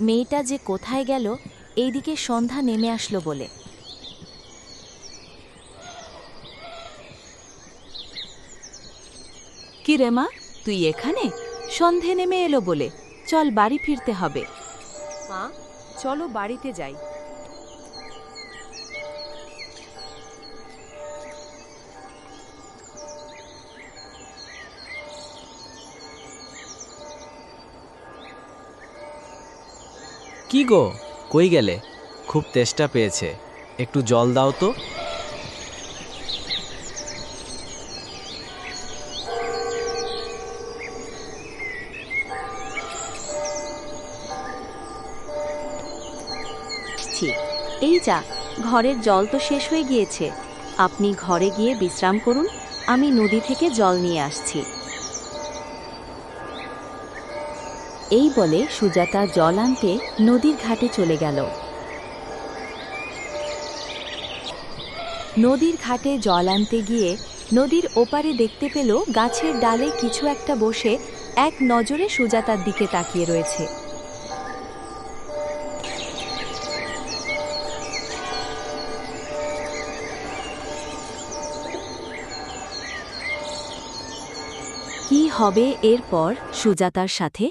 মেয়েটা যে কোথায় গেল এইদিকে সন্ধ্যা নেমে আসলো বলে। কি রে মা তুই এখানে? সন্ধে নেমে এলো বলে চল বাড়ি ফিরতে হবে। মা চলো বাড়িতে যাই। কি গো? কই গেলে? খুব তেষ্টা পেয়েছে। একটু জল দাও তো। এই যা, ঘরের জল তো শেষ হয়ে গিয়েছে। আপনি ঘরে গিয়ে বিশ্রাম করুন, আমি নদী থেকে জল নিয়ে আসছি। এই বলে সুজাতা জল আনতে নদীর ঘাটে চলে গেল। নদীর ঘাটে জল আনতে গিয়ে নদীর ওপারে দেখতে পেল গাছের ডালে কিছু একটা বসে এক নজরে সুজাতার দিকে তাকিয়ে রয়েছে। কি হবে এরপর সুজাতার সাথে?